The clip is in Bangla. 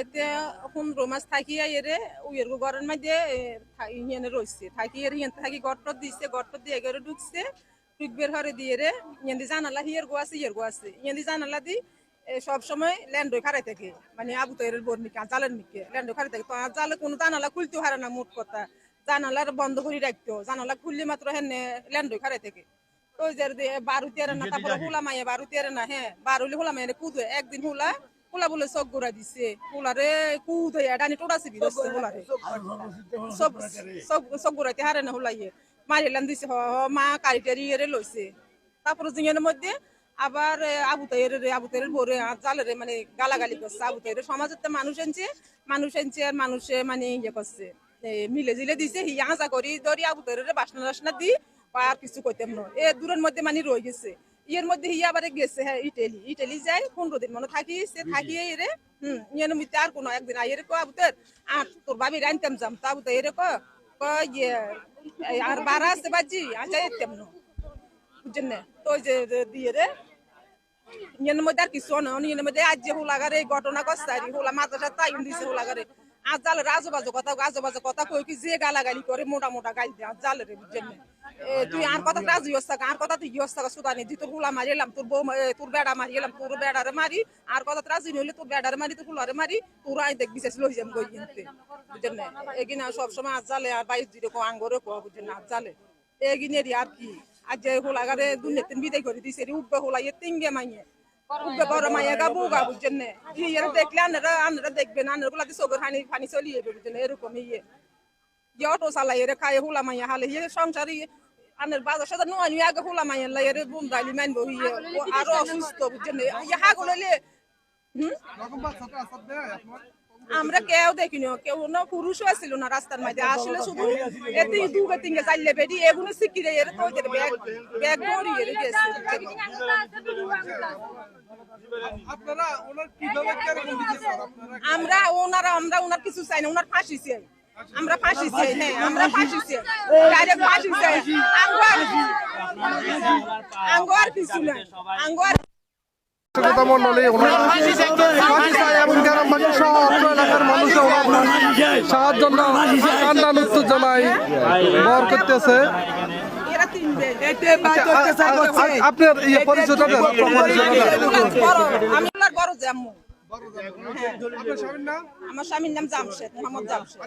এতে পনেরো মাস থাকিয়া এরে উইয়ের ঘরের মধ্যে ইয়ে রয়েছে থাকি এর ইয়ে থাকি গট্ট দিছে গট্ট দিয়ে গেলে ঢুকছে। ঢুক বের হরে দিয়ে রে ইয়েন্দি জানালা হিয়ের গো আছে ইয়ের গো আছে। ইয়েন্দি জানালা দি সব সময় ল্যান্ডই খারাই থাকে। মানে আবু তৈরের বোর মিকে জালের মিকে ল্যান্ডই খারাই থাকে। তো জালে কোনো জানালা খুলতেও হারে না মোট কথা। জানালার বন্ধ করে রাখতো জানালা খুললে মাত্র হেনে ল্যান্ডই খারাই থাকে। তো ওই যে বারু তেরে না তারপরে হুলা মাইয়া বারু তেরে না হ্যাঁ বারুলি হুলা মাইয়া কুদ একদিন হুলা হুলা বলে চোখ গুড়া দিছে। হুলারে কুদ হয়ে ডানি টোড়া সিবি সব সব সব গুড়াইতে হারে না হুলাইয়ে মারিলাম দিছে হ হ, মা কারি টারি এরে লইছে। তারপরে জিঙের মধ্যে আবার আবু তাইয়ের রে আবু তাইয়ের ভোরে জালেরে মানে গালাগালি করছে আবু তাইয়ের সমাজের তো মানুষ আনছে মানুষ আনছে আর মানুষে মানে ইয়ে করছে। মিলে জিলে দিছে হি হাজা করি ধরি আবু তাইয়ের বাসনা টাসনা দি আর কিছু কইতাম না। এ দূরের মধ্যে মানে রয়ে গেছে। ইয়ের মধ্যে হিয়া আবার গেছে হ্যাঁ ইটালি। ইটালি যাই পনেরো দিন মনে থাকি সে থাকি রে হুম ইয়ের মধ্যে আর কোনো একদিন আইয়ের কো আবুতের আর তোর বাবি রানতাম যাম তা আবুতে এরে ইয়ে আর বারা আছে বাজি আচ্ছা এতাম না। বুঝছেন না? তো যে দিয়ে রে ইয়ের মধ্যে আর কিছু না ইয়ের মধ্যে আজ যে হুলাগারে ঘটনা কস্তারি হুলা মাদ্রাসা তাই দিছে হুলাগারে। আজ জালে রাজো বাজো কথা গাজো বাজো কথা কই কি যে গালাগালি করে মোটা মোটা গালি দিয়ে আজ জালে রে বুঝছেন তুই আর কথা রাজি হস থাকা আর কথা তুই গিয়ে থাকা সুদানি তুই তোর হুলা মারি এলাম তোর বউ তোর বেড়া মারি এলাম তোর বেড়ারে মারি আর কথা রাজি নইলে তোর বেড়ারে মারি তোর হুলারে মারি তোর আই দেখ বিশেষ লই যাম গই কিনতে বুঝছেন না এগিনা সব সময় আজ জালে আর বাইশ দিলে কো আঙ্গরে কো বুঝছেন না আজ জালে এগিনেরি আর কি? আজ যে হুলাগারে দুনিয়াতে বিদায় করে দিছে রে উব্বে হুলা ইয়ে তিনগে মাইয়ে। উব্বে বড় মাইয়া গা বুগা বুঝছেন না ইয়ে দেখলে আনারা আনারা দেখবেন আনারা গুলা দিয়ে চোখের হানি ফানি চলিয়ে বুঝছেন না, এরকম ইয়ে যে অটো চালাই এর খায় হুলা মাইয়া হালে ইয়ে সংসার ইয়ে আনের বাজার সাথে নোয়া নিয়ে আগে হুলা মাইয়া লাই এর বুম দালি মানবো ইয়ে আরও অসুস্থ বুঝছেন না, ইয়ে হাগুলো লিয়ে আমরা কেউ দেখিনি কেউ না পুরুষও ছিল না রাস্তার মধ্যে। আসলে শুধু এতে দুগে তিনগে চাইলে বেরি এগুলো শিখিরে এর তো ব্যাগ ব্যাগ ভরি এর গেছে আপনারা ওনার কীভাবে কেরকম দিতেছেন আপনারা আমরা ওনারা আমরা ওনার কিছু চাই না ওনার ফাঁসি চাই। আমরা ফাঁসি চাই হ্যাঁ আমরা ফাঁসি চাই। ডাইরেক্ট ফাঁসি চাই। আঙ্গুয়ার আঙ্গুয়ার কিছু না আঙ্গুয়ার কথা মন্ডলী ওনারা ফাঁসি চাই এবং সাহায্য জন্য কান্দান উত্তর জানাই বর করতেছে। আচ্ছা, আপনার ইয়ে পরিচয়টা আমার স্বামীর নাম জামশেদ মোহাম্মদ জামশেদ।